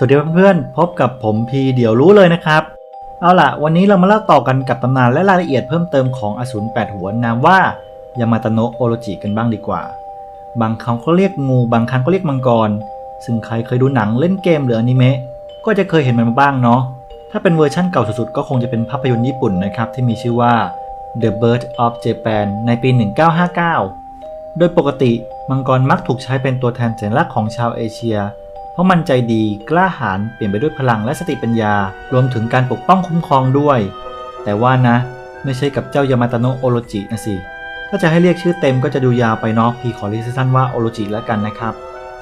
สวัสดีเพื่อนๆ พบกับผมพีเดี๋ยวรู้เลยนะครับ เอาล่ะ วันนี้เรามาเล่าต่อกันกับตำนานและรายละเอียดเพิ่มเติมของอสูรแปดหัวนามว่ายามาตโนะโอโรจิกันบ้างดีกว่า บางครั้งก็เรียกงู บางครั้งก็เรียกมังกร ซึ่งใครเคยดูหนังเล่นเกมหรืออนิเมะก็จะเคยเห็นมันมาบ้างเนาะ ถ้าเป็นเวอร์ชั่นเก่าสุดๆ ก็คงจะเป็นภาพยนตร์ญี่ปุ่นนะครับที่มีชื่อว่า The Bird of Japan ในปี 1959 โดยปกติมังกรมักถูกใช้เป็นตัวแทนสัญลักษณ์ของชาวเอเชีย ราะมันใจดีกล้าหาญเปลี่ยนไปด้วยพลังและสติปัญญา รวมถึงการปกป้องคุ้มครองด้วย แต่ว่านะ ไม่ใช่กับเจ้ายามาตาโนโอโรจินะสิ ถ้าจะให้เรียกชื่อเต็มก็จะดูยาวไปเนาะพี่ขอเรียกสั้นๆว่าโอโรจิแล้วกันนะครับ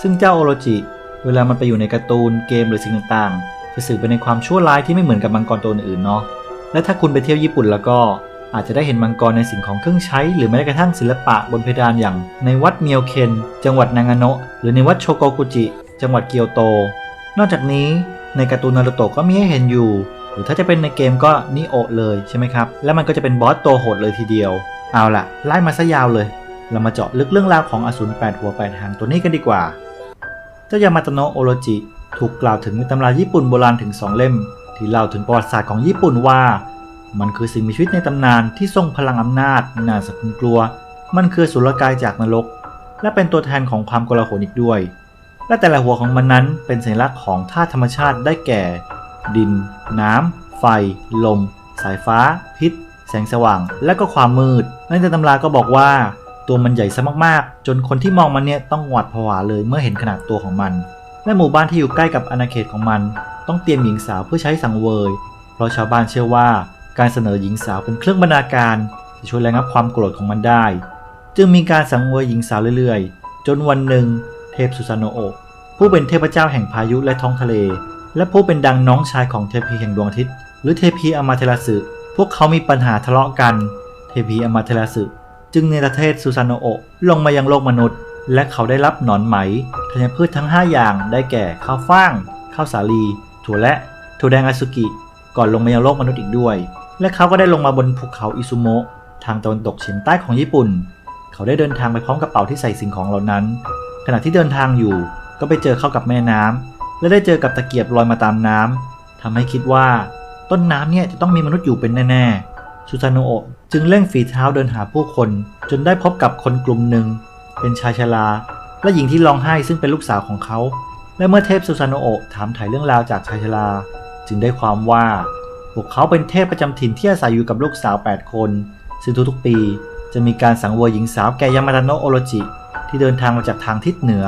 ซึ่งเจ้าโอโรจิเวลามันไปอยู่ในการ์ตูนเกมหรือสิ่งต่างๆจะสื่อไปในความชั่วร้ายที่ไม่เหมือนกับมังกรตัวอื่นเนาะและถ้าคุณไปเที่ยวญี่ปุ่นแล้วก็อาจจะได้เห็นมังกรในสิ่งของเครื่องใช้ หรือแม้กระทั่งศิลปะบนเพดานอย่าง ในวัดเมียวเคน จังหวัดนางาโนะหรือในวัดโชโกกุจิ จังหวัดเกียวโต นอกจากนี้ในการ์ตูนนารูโตะก็มีให้เห็นอยู่ หรือถ้าจะเป็นในเกมก็นิโอเลยใช่ไหมครับ และมันก็จะเป็นบอสตัวโหดเลยทีเดียว เอาล่ะ ไล่มาซะยาวเลย เรามาเจาะลึกเรื่องราวของอสูรแปดหัวแปดหางตัวนี้กันดีกว่า เจ้ายามาตโนะโอโรจิถูกกล่าวถึงในตำราญี่ปุ่นโบราณถึงสองเล่ม ที่เล่าถึงประวัติศาสตร์ของญี่ปุ่นว่า มันคือสิ่งมีชีวิตในตำนานที่ทรงพลังอำนาจน่าสะพรึงกลัว มันคืออสุรกายจากนรก และเป็นตัวแทนของความโกลาหลอีกด้วย และแต่ละหัวของมันนั้นเป็นสัญลักษณ์ของธาตุธรรมชาติได้แก่ ดิน น้ำ ไฟ ลม สายฟ้า พิษ แสงสว่าง และก็ความมืดในตำราก็บอกว่า ตัวมันใหญ่ซะมากๆ จนคนที่มองมันเนี่ยต้องหวาดผวาเลยเมื่อเห็นขนาดตัวของมัน และหมู่บ้านที่อยู่ใกล้กับอาณาเขตของมัน ต้องเตรียมหญิงสาวเพื่อใช้สังเวย เพราะชาวบ้านเชื่อว่า การเสนอหญิงสาวเป็นเครื่องบรรณาการจะช่วยระงับความโกรธของมันได้ จึงมีการสังเวยหญิงสาวเรื่อยๆ จนวันหนึ่ง เทพสุซานโนโอะผู้เป็นเทพเจ้าแห่งพายุและท้องทะเล และผู้เป็นดังน้องชายของเทพีแห่งดวงอาทิตย์ หรือเทพีอมาเทราสึพวกเขามีปัญหาทะเลาะกัน เทพีอมาเทราสึจึงเนรเทศสุซานโนโอะลงมายังโลกมนุษย์ และเขาได้รับหนอนไหมธัญพืชทั้ง 5 อย่างได้แก่ข้าวฟ่างข้าวสาลี ถั่วและถั่วแดงอาซุกิ ก่อนลงมายังโลกมนุษย์อีกด้วย และเขาก็ได้ลงมาบนภูเขาอิซุโมะทางตะวันตกเฉียงใต้ของญี่ปุ่น เขาได้เดินทางไปพร้อมกับเป๋าที่ใส่สิ่งของเหล่านั้น ขณะที่เดินทางอยู่ ก็ไปเจอเข้ากับแม่น้ำและได้เจอกับตะเกียบลอยมาตามน้ำทำให้คิดว่า ต้นน้ำเนี่ยจะต้องมีมนุษย์อยู่เป็นแน่ๆซูซานโนะโอะจึงเร่งฝีเท้าเดินหาผู้คน จนได้พบกับคนกลุ่มหนึ่ง เป็นชายชราและหญิงที่ร้องไห้ซึ่งเป็นลูกสาวของเขา และเมื่อเทพซูซานโนะโอะถามถ่ายเรื่องราวจากชายชราจึงได้ความว่าพวกเขาเป็นเทพประจำถิ่นที่อาศัยอยู่กับลูกสาว 8 คน ซึ่งทุกๆปีจะมีการสังเวยหญิงสาวแก่ยามาตาโนโอโรจิ ที่เดินทางมาจากทางทิศเหนือ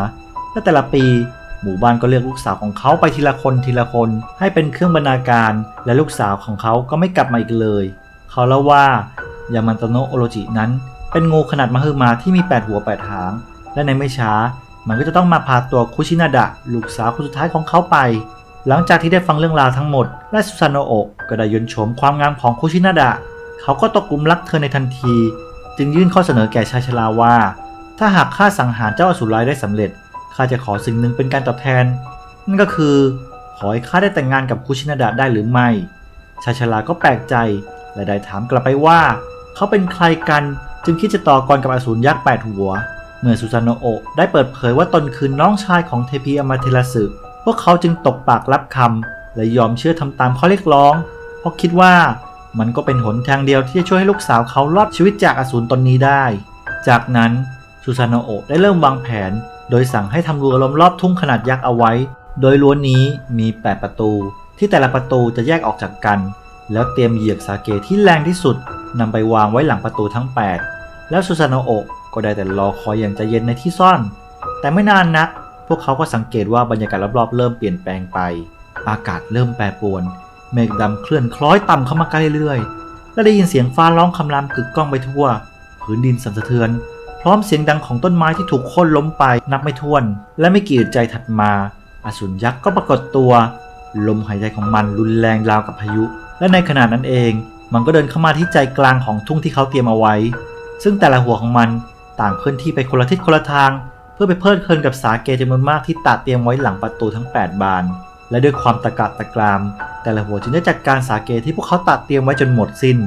และแต่ละปีหมู่บ้านก็เลือกลูกสาวของเขาไปทีละคนทีละคนให้เป็นเครื่องบรรณาการ และลูกสาวของเขาก็ไม่กลับมาอีกเลย เขาเล่าว่ายามาตโนโอโรจินั้น เป็นงูขนาดมหึมาที่มี 8 หัว 8 หาง และในไม่ช้า มันก็จะต้องมาพาตัวคุชินาดะ ลูกสาวคนสุดท้ายของเขาไป หลังจากที่ได้ฟังเรื่องราวทั้งหมด และสุซานโนะโอะก็ได้ยนต์โฉมความงามของคุชินาดะ เขาก็ตกหลุมรักเธอในทันที จึงยื่นข้อเสนอแก่ชายชราว่า ถ้าหากข้าสังหารเจ้าอสูรร้ายได้สำเร็จข้าจะขอสิ่งหนึ่งเป็นการตอบแทน นั่นก็คือ ขอให้ข้าได้แต่งงานกับคุชินาดะได้หรือไม่ชายชราก็แปลกใจและได้ถามกลับไปว่า เขาเป็นใครกันจึงคิดจะต่อกรกับอสูรยักษ์แปดหัว เมื่อสุซานโอะได้เปิดเผยว่าตนคือน้องชายของเทพีอมาเทราสึพวกเขาจึงตกปากรับคำและยอมเชื่อทำตามข้อเรียกร้อง เพราะคิดว่ามันก็เป็นหนทางเดียวที่จะช่วยให้ลูกสาวเขารอดชีวิตจากอสูรตนนี้ได้ จากนั้น ซูซานโนะโอะได้เริ่มวางแผน โดยสั่งให้ทำรั้วล้อมรอบทุ่งขนาดยักษ์เอาไว้ โดยรั้วนี้มี 8 ประตู ที่แต่ละประตูจะแยกออกจากกัน แล้วเตรียมเหยือกสาเกที่แรงที่สุดนำไปวางไว้หลังประตูทั้ง 8 แล้วซูซานโนะโอะก็ได้แต่รอคอยอย่างใจเย็นในที่ซ่อน แต่ไม่นานนัก พวกเขาก็สังเกตว่าบรรยากาศรอบๆเริ่มเปลี่ยนแปลงไป อากาศเริ่มแปรปรวน เมฆดำเคลื่อนคล้อยต่ำเข้ามาใกล้เรื่อยๆและได้ยินเสียงฟ้าร้องคำรามกึกก้องไปทั่ว พื้นดินสั่นสะเทือน พร้อมเสียงดังของต้นไม้ที่ถูกโค่นล้มไปนับไม่ถ้วน และไม่กี่อึดใจถัดมา อสูรยักษ์ก็ปรากฏตัว ลมหายใจของมันรุนแรงราวกับพายุ และในขณะนั้นเอง มันก็เดินเข้ามาที่ใจกลางของทุ่งที่เขาเตรียมเอาไว้ ซึ่งแต่ละหัวของมันต่างเคลื่อนที่ไปคนละทิศคนละทาง เพื่อไปเพลิดเพลินกับสาเกจำนวนมากที่ตัดเตรียมไว้หลังประตูทั้ง 8 บาน และด้วยความตะกะตะกราม แต่ละหัวจึงได้จัดการสาเกที่พวกเขาตัดเตรียมไว้จนหมดสิ้น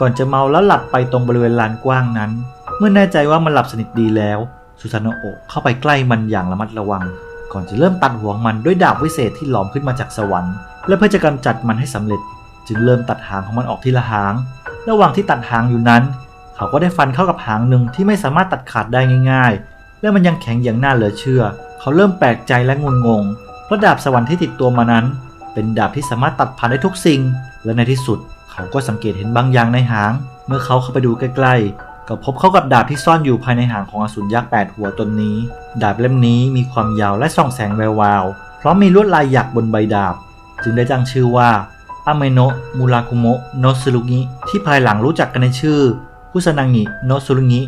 ก่อนจะเมาแล้วหลับไปตรงบริเวณลานกว้างนั้น เมื่อแน่ใจว่ามันหลับสนิทดีแล้วสุซานโอะเข้าไปใกล้มันอย่างระมัดระวัง ก่อนจะเริ่มตัดหัวของมันด้วยดาบวิเศษที่หลอมขึ้นมาจากสวรรค์ และเพื่อจะกำจัดมันให้สำเร็จ จึงเริ่มตัดหางของมันออกทีละหาง ระหว่างที่ตัดหางอยู่นั้น เขาก็ได้ฟันเข้ากับหางหนึ่งที่ไม่สามารถตัดขาดได้ง่ายๆ และมันยังแข็งอย่างน่าเหลือเชื่อ เขาเริ่มแปลกใจและงุนงงเพราะดาบสวรรค์ที่ติดตัวมานั้น เป็นดาบที่สามารถตัดผ่านได้ทุกสิ่ง และในที่สุด เขาก็สังเกตเห็นบางอย่างในหาง เมื่อเขาเข้าไปดูใกล้ๆ ก็พบเข้ากับดาบที่ซ่อนอยู่ภายในหางของอสูรยักษ์แปดหัวตนนี้ ดาบเล่มนี้มีความยาวและส่องแสงแวววาวพร้อมมีลวดลายหยักบนใบดาบ จึงได้ตั้งชื่อว่าอเมโนะมูราคุโมะโนซุรุงิที่ภายหลังรู้จักกันในชื่อคุซานางิโนซุรุงิ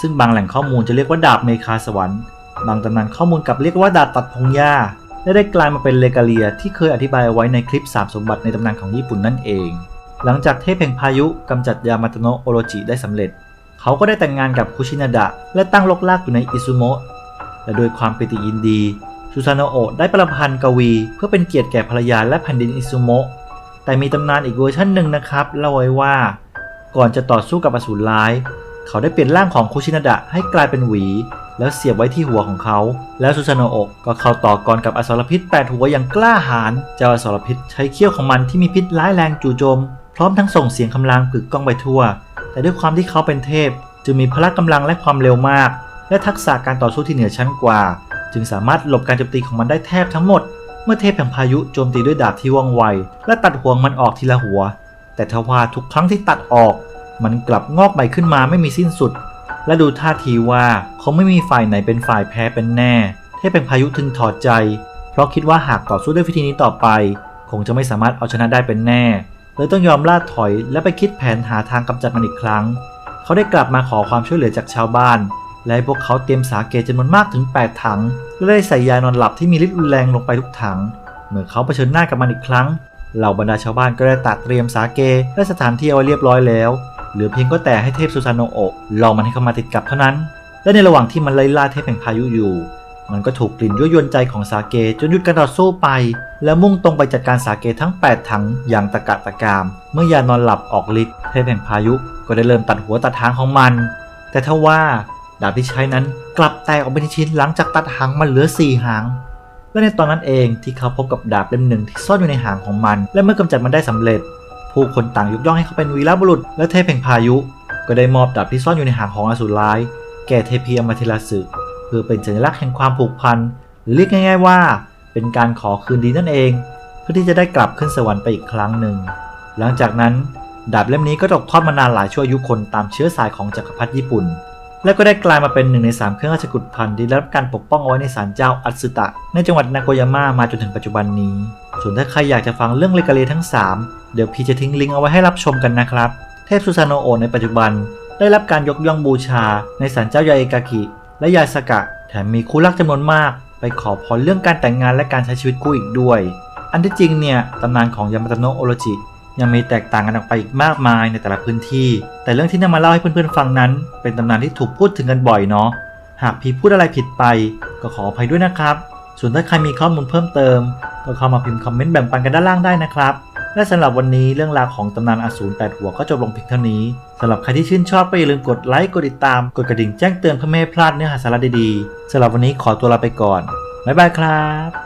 ซึ่งบางแหล่งข้อมูลจะเรียกว่าดาบเมคาสวรรค์ บางตำนานข้อมูลกับเรียกว่าดาบตัดพงหญ้าและได้กลายมาเป็นเลกาเลียที่เคยอธิบายเอาไว้ในคลิป3สมบัติในตำนานของญี่ปุ่นนั่นเอง หลังจากเทพแห่งพายุกำจัดยามาโตโนะโอโรจิได้สำเร็จ เขาก็ได้แต่งงานกับคุชินาดะ และตั้งลกลากอยู่ในอิซุโมะและโดยความปิติยินดีซูซานโอะได้ประพันธ์กวี เพื่อเป็นเกียรติแก่ภรรยาและแผ่นดินอิซุโมะแต่มีตำนานอีกเวอร์ชันหนึ่งนะครับเล่าไว้ว่า ก่อนจะต่อสู้กับอสูรร้าย เขาได้เปลี่ยนร่างของคุชินาดะให้กลายเป็นหวี แล้วเสียบไว้ที่หัวของเขา แล้วซูซานโอะก็เข้าต่อกรกับอสรพิษแปดหัวอย่างกล้าหาญเจ้าอสรพิษใช้เขี้ยวของมันที่มีพิษร้ายแรงจู่โจม พร้อมทั้งส่งเสียงคำรามกึกก้องไปทั่ว แต่ด้วยความที่เขาเป็นเทพ จึงมีพละกำลังและความเร็วมาก และทักษะการต่อสู้ที่เหนือชั้นกว่า จึงสามารถหลบการโจมตีของมันได้แทบทั้งหมด เมื่อเทพแห่งพายุโจมตีด้วยดาบที่ว่องไว และตัดหัวงมันออกทีละหัว แต่ทว่าทุกครั้งที่ตัดออก มันกลับงอกใหม่ขึ้นมาไม่มีสิ้นสุด และดูท่าทีว่าคงไม่มีฝ่ายไหนเป็นฝ่ายแพ้เป็นแน่ เทพแห่งพายุถึงถอดใจ เพราะคิดว่าหากต่อสู้ด้วยวิธีนี้ต่อไป คงจะไม่สามารถเอาชนะได้เป็นแน่ เลยต้องยอมล่าถอยและไปคิดแผนหาทางกำจัดมันอีกครั้ง เขาได้กลับมาขอความช่วยเหลือจากชาวบ้าน และให้พวกเขาเตรียมสาเกจำนวนมากถึง 8 ถังและได้ใส่ยานอนหลับที่มีฤทธิ์รุนแรงลงไปทุกถัง เมื่อเขาเผชิญหน้ากับมันอีกครั้ง เหล่าบรรดาชาวบ้านก็ได้ตัดเตรียมสาเกและสถานที่เอาไว้เรียบร้อยแล้ว เหลือเพียงก็แต่ให้เทพซูซานโนะลองมันให้เข้ามาติดกับเท่านั้น และในระหว่างที่มันไล่ล่าเทพแห่งพายุอยู่ มันก็ถูกกลิ่นยั่วยวนใจของสาเกจนหยุดการต่อสู้ไป และมุ่งตรงไปจัดการสาเกทั้ง 8 ถังอย่างตะกะตะกาม เมื่อยานอนหลับออกฤทธิ์เทพแห่งพายุก็ได้เริ่มตัดหัวตัดหางของมัน แต่ทว่าดาบที่ใช้นั้นกลับแตกออกเป็นชิ้นหลังจากตัดหางมันเหลือ 4 หาง และในตอนนั้นเองที่เขาพบกับดาบเล่มหนึ่งที่ซ่อนอยู่ในหางของมัน และเมื่อกำจัดมันได้สำเร็จ ผู้คนต่างยกย่องให้เขาเป็นวีรบุรุษ และเทพแห่งพายุ ก็ได้มอบดาบที่ซ่อนอยู่ในหางของอสูรร้าย แก่เทพีอมาเทราสึ เพื่อเป็นสัญลักษณ์แห่งความผูกพันหรือเรียกง่าย ๆ ว่า เป็นการขอคืนดีนั่นเอง เพื่อที่จะได้กลับขึ้นสวรรค์ไปอีกครั้งหนึ่ง หลังจากนั้นดาบเล่มนี้ก็ตกทอดมานานหลายชั่วอายุคนตามเชื้อสายของจักรพรรดิญี่ปุ่น และก็ได้กลายมาเป็นหนึ่งในสามเครื่องราชกุฏภัณฑ์ที่ได้รับการปกป้องเอาไว้ในศาลเจ้าอัตสึตะ ในจังหวัดนาโกยาม่ามาจนถึงปัจจุบันนี้ ส่วนถ้าใครอยากจะฟังเรื่องเลกาเลทั้ง 3 เดี๋ยวพี่จะทิ้งลิงก์เอาไว้ให้รับชมกันนะครับ เทพซูซานโนโอในปัจจุบัน ได้รับการยกย่องบูชาในศาลเจ้ายาเอกากิ และยาสกะแถมมีคู่รักจำนวนมาก ไปขอพรเรื่องการแต่งงานและการใช้ชีวิตคู่อีกด้วย อันที่จริงเนี่ยตำนานของยามาตโนะโอโรจิยังมีแตกต่างกันออกไปอีกมากมายในแต่ละพื้นที่ แต่เรื่องที่นำมาเล่าให้เพื่อนๆฟังนั้น เป็นตำนานที่ถูกพูดถึงกันบ่อยเนาะ หากพี่พูดอะไรผิดไป ก็ขออภัยด้วยนะครับ ส่วนถ้าใครมีข้อมูลเพิ่มเติม ก็เข้ามาพิมพ์คอมเมนต์แบ่งปันกันด้านล่างได้นะครับ และสำหรับวันนี้เรื่องราวของตำนานอสูรแปดหัวก็จบลงเพียงเท่านี้สำหรับใครที่ชื่นชอบก็อย่าลืมกดไลค์กดติดตาม กดกระดิ่งแจ้งเตือนเพื่อไม่ให้พลาดเนื้อหาสาระดีๆสำหรับวันนี้ขอตัวลาไปก่อนบ๊ายบายครับ